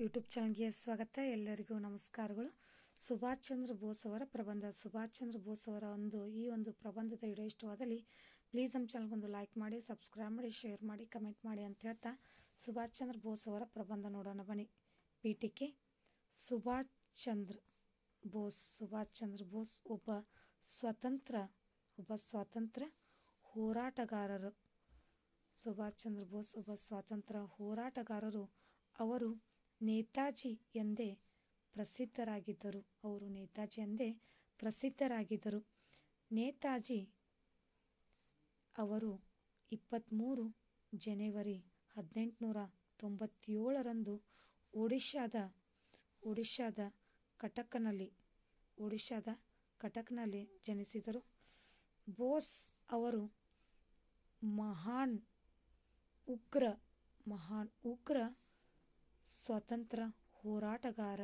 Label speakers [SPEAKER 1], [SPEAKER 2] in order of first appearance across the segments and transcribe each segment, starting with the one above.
[SPEAKER 1] YouTube ಚಾನಲ್ಗೆ ಸ್ವಾಗತ. ಎಲ್ಲರಿಗೂ ನಮಸ್ಕಾರಗಳು. ಸುಭಾಷ್ ಚಂದ್ರ ಬೋಸ್ ಅವರ ಪ್ರಬಂಧ. ಸುಭಾಷ್ ಚಂದ್ರ ಬೋಸ್ ಅವರ ಒಂದು, ಈ ಒಂದು ಪ್ರಬಂಧದ ವಿಡಿಯೋ ಇಷ್ಟವಾದಲ್ಲಿ ಪ್ಲೀಸ್ ನಮ್ಮ ಚಾನಲ್ಗೊಂದು ಲೈಕ್ ಮಾಡಿ ಸಬ್ಸ್ಕ್ರೈಬ್ ಮಾಡಿ ಶೇರ್ ಮಾಡಿ ಕಮೆಂಟ್ ಮಾಡಿ ಅಂತ ಹೇಳ್ತಾ ಸುಭಾಷ್ ಚಂದ್ರ ಬೋಸ್ ಅವರ ಪ್ರಬಂಧ ನೋಡೋಣ ಬನ್ನಿ. ಪೀಠಿಕೆ ಸುಭಾಷ್ ಚಂದ್ರ ಬೋಸ್, ಸುಭಾಷ್ ಚಂದ್ರ ಬೋಸ್ ಒಬ್ಬ ಸ್ವತಂತ್ರ, ಒಬ್ಬ ಸ್ವಾತಂತ್ರ್ಯ ಹೋರಾಟಗಾರರು. ಸುಭಾಷ್ ಚಂದ್ರ ಬೋಸ್ ಒಬ್ಬ ಸ್ವಾತಂತ್ರ್ಯ ಹೋರಾಟಗಾರರು. ಅವರು ನೇತಾಜಿ ಎಂದೇ ಪ್ರಸಿದ್ಧರಾಗಿದ್ದರು. ಅವರು ನೇತಾಜಿ ಎಂದೇ ಪ್ರಸಿದ್ಧರಾಗಿದ್ದರು. ನೇತಾಜಿ ಅವರು ಇಪ್ಪತ್ತ್ಮೂರು ಜನವರಿ ಹದಿನೆಂಟುನೂರ ತೊಂಬತ್ತೇಳರಂದು ಒಡಿಶಾದ ಒಡಿಶಾದ ಕಟಕ್ನಲ್ಲಿ ಒಡಿಶಾದ ಕಟಕ್ನಲ್ಲಿ ಜನಿಸಿದರು. ಬೋಸ್ ಅವರು ಮಹಾನ್ ಉಗ್ರ ಮಹಾನ್ ಉಗ್ರ ಸ್ವತಂತ್ರ ಹೋರಾಟಗಾರ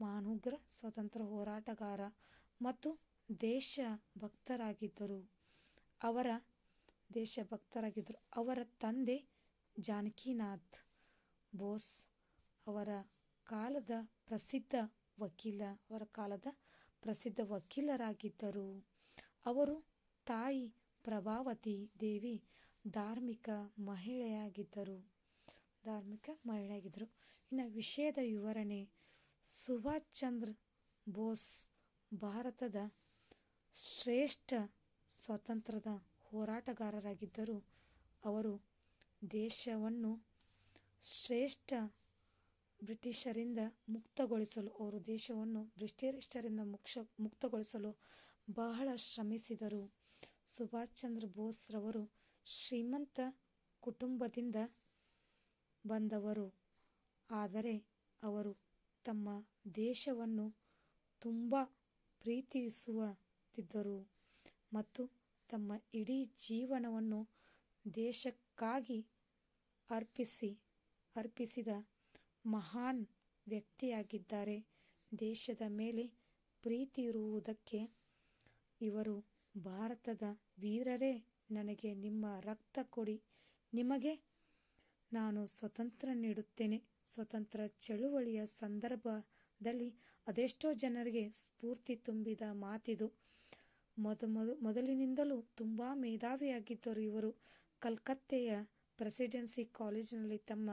[SPEAKER 1] ಮಾನುಗ್ರ ಸ್ವಾತಂತ್ರ್ಯ ಸ್ವತಂತ್ರ ಹೋರಾಟಗಾರ ಮತ್ತು ದೇಶ ಭಕ್ತರಾಗಿದ್ದರು ಅವರ ದೇಶ ಭಕ್ತರಾಗಿದ್ದರು ಅವರ ತಂದೆ ಜಾನಕಿನಾಥ್ ಬೋಸ್. ಅವರ ಕಾಲದ ಪ್ರಸಿದ್ಧ ವಕೀಲ, ಅವರ ಕಾಲದ ಪ್ರಸಿದ್ಧ ವಕೀಲರಾಗಿದ್ದರು. ಅವರು ತಾಯಿ ಪ್ರಭಾವತಿ ದೇವಿ ಧಾರ್ಮಿಕ ಮಹಿಳೆಯಾಗಿದ್ದರು. ಧಾರ್ಮಿಕ ಮಹಿಳೆಯಾಗಿದ್ದರು. ಇನ್ನು ವಿಷಯದ ವಿವರಣೆ. ಸುಭಾಷ್ ಚಂದ್ರ ಬೋಸ್ ಭಾರತದ ಶ್ರೇಷ್ಠ ಸ್ವಾತಂತ್ರ್ಯದ ಹೋರಾಟಗಾರರಾಗಿದ್ದರು. ಅವರು ದೇಶವನ್ನು ಶ್ರೇಷ್ಠ ಬ್ರಿಟಿಷರಿಂದ ಮುಕ್ತಗೊಳಿಸಲು, ಅವರು ದೇಶವನ್ನು ಬ್ರಿಟಿಷರಿಂದ ಮುಕ್ಷ, ಮುಕ್ತಗೊಳಿಸಲು ಬಹಳ ಶ್ರಮಿಸಿದರು. ಸುಭಾಷ್ ಚಂದ್ರ ಬೋಸ್ರವರು ಶ್ರೀಮಂತ ಕುಟುಂಬದಿಂದ ಬಂದವರು. ಆದರೆ ಅವರು ತಮ್ಮ ದೇಶವನ್ನು ತುಂಬ ಪ್ರೀತಿಸುತ್ತಿದ್ದರು ಮತ್ತು ತಮ್ಮ ಇಡೀ ಜೀವನವನ್ನು ದೇಶಕ್ಕಾಗಿ ಅರ್ಪಿಸಿ, ಅರ್ಪಿಸಿದ ಮಹಾನ್ ವ್ಯಕ್ತಿಯಾಗಿದ್ದಾರೆ. ದೇಶದ ಮೇಲೆ ಪ್ರೀತಿ ಇರುವುದಕ್ಕೆ ಇವರು ಭಾರತದ ವೀರರೇ. ನನಗೆ ನಿಮ್ಮ ರಕ್ತ ಕೊಡಿ. ನಿಮಗೆ ನಾನು ಸ್ವಾತಂತ್ರ್ಯ ನೀಡುತ್ತೇನೆ. ಸ್ವತಂತ್ರ ಚಳುವಳಿಯ ಸಂದರ್ಭದಲ್ಲಿ ಅದೆಷ್ಟೋ ಜನರಿಗೆ ಸ್ಫೂರ್ತಿ ತುಂಬಿದ ಮಾತಿದು. ಮೊದ ಮೊದಲಿನಿಂದಲೂ ತುಂಬ ಮೇಧಾವಿಯಾಗಿದ್ದರು ಇವರು. ಕಲ್ಕತ್ತೆಯ ಪ್ರೆಸಿಡೆನ್ಸಿ ಕಾಲೇಜಿನಲ್ಲಿ ತಮ್ಮ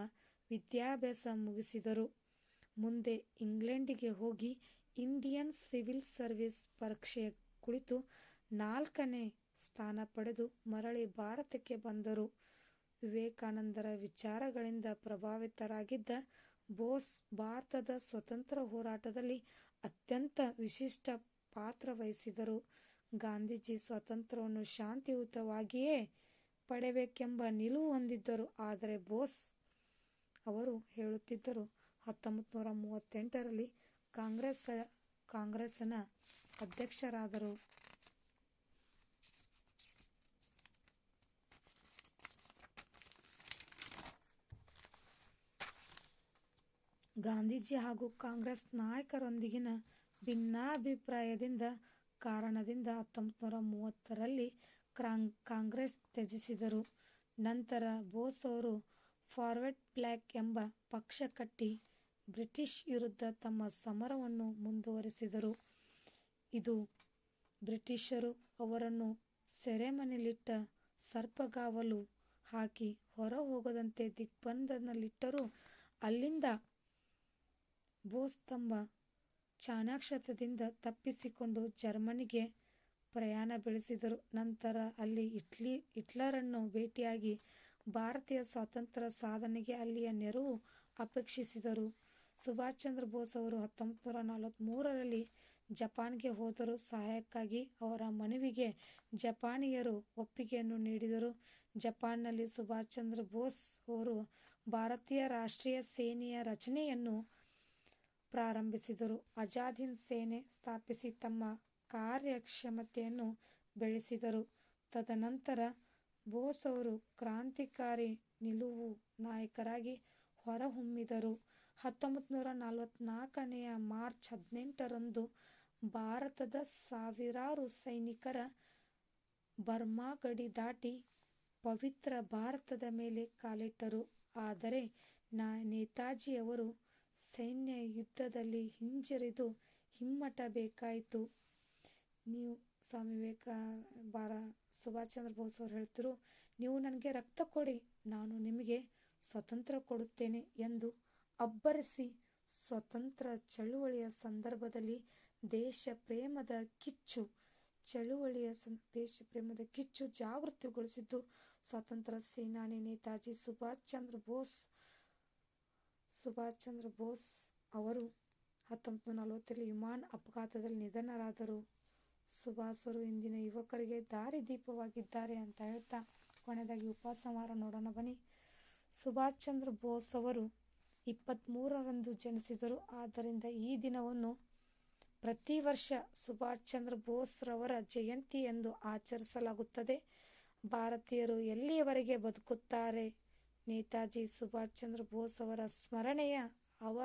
[SPEAKER 1] ವಿದ್ಯಾಭ್ಯಾಸ ಮುಗಿಸಿದರು. ಮುಂದೆ ಇಂಗ್ಲೆಂಡಿಗೆ ಹೋಗಿ ಇಂಡಿಯನ್ ಸಿವಿಲ್ ಸರ್ವಿಸ್ ಪರೀಕ್ಷೆಯ ಕುಳಿತು ನಾಲ್ಕನೇ ಸ್ಥಾನ ಪಡೆದು ಮರಳಿ ಭಾರತಕ್ಕೆ ಬಂದರು. ವಿವೇಕಾನಂದರ ವಿಚಾರಗಳಿಂದ ಪ್ರಭಾವಿತರಾಗಿದ್ದ ಬೋಸ್ ಭಾರತದ ಸ್ವತಂತ್ರ ಹೋರಾಟದಲ್ಲಿ ಅತ್ಯಂತ ವಿಶಿಷ್ಟ ಪಾತ್ರ ವಹಿಸಿದರು. ಗಾಂಧೀಜಿ ಸ್ವಾತಂತ್ರ್ಯವನ್ನು ಶಾಂತಿಯುತವಾಗಿಯೇ ಪಡೆಯಬೇಕೆಂಬ ನಿಲುವು ಹೊಂದಿದ್ದರು. ಆದರೆ ಬೋಸ್ ಅವರು ಹೇಳುತ್ತಿದ್ದರು ಹತ್ತೊಂಬತ್ತು ನೂರ ಮೂವತ್ತೆಂಟರಲ್ಲಿ ಕಾಂಗ್ರೆಸ್, ಕಾಂಗ್ರೆಸ್ನ ಅಧ್ಯಕ್ಷರಾದರು. ಗಾಂಧೀಜಿ ಹಾಗೂ ಕಾಂಗ್ರೆಸ್ ನಾಯಕರೊಂದಿಗಿನ ಭಿನ್ನಾಭಿಪ್ರಾಯದಿಂದ ಕಾರಣದಿಂದ ಹತ್ತೊಂಬತ್ತು ಮೂವತ್ತರಲ್ಲಿ ಕಾಂಗ್ರೆಸ್ ತ್ಯಜಿಸಿದರು. ನಂತರ ಬೋಸ್ ಅವರು ಫಾರ್ವರ್ಡ್ ಬ್ಲಾಕ್ ಎಂಬ ಪಕ್ಷ ಕಟ್ಟಿ ಬ್ರಿಟಿಷ್ ವಿರುದ್ಧ ತಮ್ಮ ಸಮರವನ್ನು ಮುಂದುವರಿಸಿದರು. ಇದು ಬ್ರಿಟಿಷರು ಅವರನ್ನು ಸೆರೆಮನೆಯಲ್ಲಿಟ್ಟ ಸರ್ಪಗಾವಲು ಹಾಕಿ ಹೊರ ಹೋಗದಂತೆ ದಿಗ್ಬಂಧನದಲ್ಲಿಟ್ಟರು ಅಲ್ಲಿಂದ ಬೋಸ್ ತಮ್ಮ ಚಾಣಾಕ್ಷತದಿಂದ ತಪ್ಪಿಸಿಕೊಂಡು ಜರ್ಮನಿಗೆ ಪ್ರಯಾಣ ಬೆಳೆಸಿದರು. ನಂತರ ಅಲ್ಲಿ ಇಟ್ಲಿ ಹಿಟ್ಲರನ್ನು ಭೇಟಿಯಾಗಿ ಭಾರತೀಯ ಸ್ವಾತಂತ್ರ್ಯ ಸಾಧನೆಗೆ ಅಲ್ಲಿಯ ನೆರವು ಅಪೇಕ್ಷಿಸಿದರು. ಸುಭಾಷ್ ಚಂದ್ರ ಬೋಸ್ ಅವರು ಹತ್ತೊಂಬತ್ತು ನೂರ ನಲವತ್ತ್ಮೂರರಲ್ಲಿ ಜಪಾನ್ಗೆ ಹೋದರು. ಸಹಾಯಕ್ಕಾಗಿ ಅವರ ಮನವಿಗೆ ಜಪಾನಿಯರು ಒಪ್ಪಿಗೆಯನ್ನು ನೀಡಿದರು. ಜಪಾನ್ನಲ್ಲಿ ಸುಭಾಷ್ ಚಂದ್ರ ಬೋಸ್ ಅವರು ಭಾರತೀಯ ರಾಷ್ಟ್ರೀಯ ಸೇನೆಯ ರಚನೆಯನ್ನು ಪ್ರಾರಂಭಿಸಿದರು. ಆಜಾದ್ ಸೇನೆ ಸ್ಥಾಪಿಸಿ ತಮ್ಮ ಕಾರ್ಯಕ್ಷಮತೆಯನ್ನು ಬೆಳೆಸಿದರು. ತದನಂತರ ಬೋಸ್ ಅವರು ಕ್ರಾಂತಿಕಾರಿ ನಿಲುವು ನಾಯಕರಾಗಿ ಹೊರಹೊಮ್ಮಿದರು. ಹತ್ತೊಂಬತ್ತು ನೂರ ನಲವತ್ತ್ನಾಲ್ಕನೆಯ ಮಾರ್ಚ್ ಹದಿನೆಂಟರಂದು ಭಾರತದ ಸಾವಿರಾರು ಸೈನಿಕರ ಬರ್ಮಾ ಗಡಿ ದಾಟಿ ಪವಿತ್ರ ಭಾರತದ ಮೇಲೆ ಕಾಲಿಟ್ಟರು. ಆದರೆ ನೇತಾಜಿಯವರು ಸೈನ್ಯ ಯುದ್ಧದಲ್ಲಿ ಹಿಂಜರಿದು ಹಿಮ್ಮಟ್ಟಬೇಕಾಯಿತು ನೀವು ಸ್ವಾಮಿ ವಿವೇಕ ಬಾರ ಸುಭಾಷ್ ಚಂದ್ರ ಬೋಸ್ ಅವರು ಹೇಳ್ತಿರು ನೀವು ನನಗೆ ರಕ್ತ ಕೊಡಿ, ನಾನು ನಿಮಗೆ ಸ್ವತಂತ್ರ ಕೊಡುತ್ತೇನೆ ಎಂದು ಅಬ್ಬರಿಸಿ ಸ್ವತಂತ್ರ ಚಳುವಳಿಯ ಸಂದರ್ಭದಲ್ಲಿ ದೇಶ ಪ್ರೇಮದ ಕಿಚ್ಚು, ಚಳುವಳಿಯ ದೇಶ ಪ್ರೇಮದ ಕಿಚ್ಚು ಜಾಗೃತಿಗೊಳಿಸಿದ್ದು ಸ್ವಾತಂತ್ರ್ಯ ಸೇನಾನಿ ನೇತಾಜಿ ಸುಭಾಷ್ ಚಂದ್ರ ಬೋಸ್ ಸುಭಾಷ್ ಚಂದ್ರ ಬೋಸ್ ಅವರು ಹತ್ತೊಂಬತ್ತು ನಲವತ್ತರಲ್ಲಿ ವಿಮಾನ ಅಪಘಾತದಲ್ಲಿ ನಿಧನರಾದರು. ಸುಭಾಷರು ಇಂದಿನ ಯುವಕರಿಗೆ ದಾರಿದೀಪವಾಗಿದ್ದಾರೆ ಅಂತ ಹೇಳ್ತಾ ಕೊನೆಯದಾಗಿ ಉಪಸಂಹಾರ ನೋಡೋಣ ಬನ್ನಿ. ಸುಭಾಷ್ ಚಂದ್ರ ಬೋಸ್ ಅವರು ಇಪ್ಪತ್ತ್ಮೂರರಂದು ಜನಿಸಿದರು. ಆದ್ದರಿಂದ ಈ ದಿನವನ್ನು ಪ್ರತಿ ವರ್ಷ ಸುಭಾಷ್ ಚಂದ್ರ ಬೋಸ್ ರವರ ಜಯಂತಿ ಎಂದು ಆಚರಿಸಲಾಗುತ್ತದೆ. ಭಾರತೀಯರು ಎಲ್ಲಿಯವರೆಗೆ ಬದುಕುತ್ತಾರೆ? ನೇತಾಜಿ ಸುಭಾಷ್ ಚಂದ್ರ ಬೋಸ್ ಅವರ ಸ್ಮರಣೆಯ ಅವ,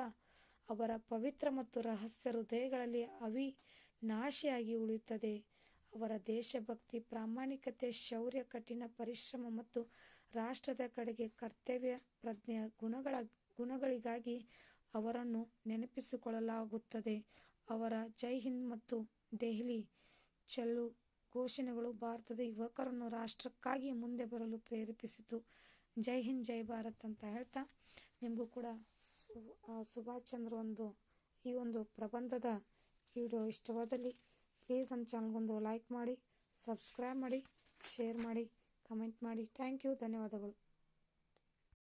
[SPEAKER 1] ಅವರ ಪವಿತ್ರ ಮತ್ತು ರಹಸ್ಯ ಹೃದಯಗಳಲ್ಲಿ ಅವಿನಾಶಿಯಾಗಿ ಉಳಿಯುತ್ತದೆ. ಅವರ ದೇಶಭಕ್ತಿ, ಪ್ರಾಮಾಣಿಕತೆ, ಶೌರ್ಯ, ಕಠಿಣ ಪರಿಶ್ರಮ ಮತ್ತು ರಾಷ್ಟ್ರದ ಕಡೆಗೆ ಕರ್ತವ್ಯ ಪ್ರಜ್ಞೆಯ ಗುಣಗಳ ಗುಣಗಳಿಗಾಗಿ ಅವರನ್ನು ನೆನಪಿಸಿಕೊಳ್ಳಲಾಗುತ್ತದೆ. ಅವರ ಜೈ ಹಿಂದ್ ಮತ್ತು ದೆಹಲಿ ಚಲು ಘೋಷಣೆಗಳು ಭಾರತದ ಯುವಕರನ್ನು ರಾಷ್ಟ್ರಕ್ಕಾಗಿ ಮುಂದೆ ಬರಲು ಪ್ರೇರೇಪಿಸಿತು. ಜೈ ಹಿಂದ್, ಜೈ ಭಾರತ್ ಅಂತ ಹೇಳ್ತಾ ನಿಮಗೂ ಕೂಡ ಸು ಸುಭಾಷ್ ಚಂದ್ರ ಒಂದು, ಈ ಒಂದು ಪ್ರಬಂಧದ ವಿಡಿಯೋ ಇಷ್ಟವಾದಲ್ಲಿ ಪ್ಲೀಸ್ ನಮ್ಮ ಚಾನಲ್ಗೊಂದು ಲೈಕ್ ಮಾಡಿ ಸಬ್ಸ್ಕ್ರೈಬ್ ಮಾಡಿ ಶೇರ್ ಮಾಡಿ ಕಮೆಂಟ್ ಮಾಡಿ. ಥ್ಯಾಂಕ್ ಯು ಧನ್ಯವಾದಗಳು.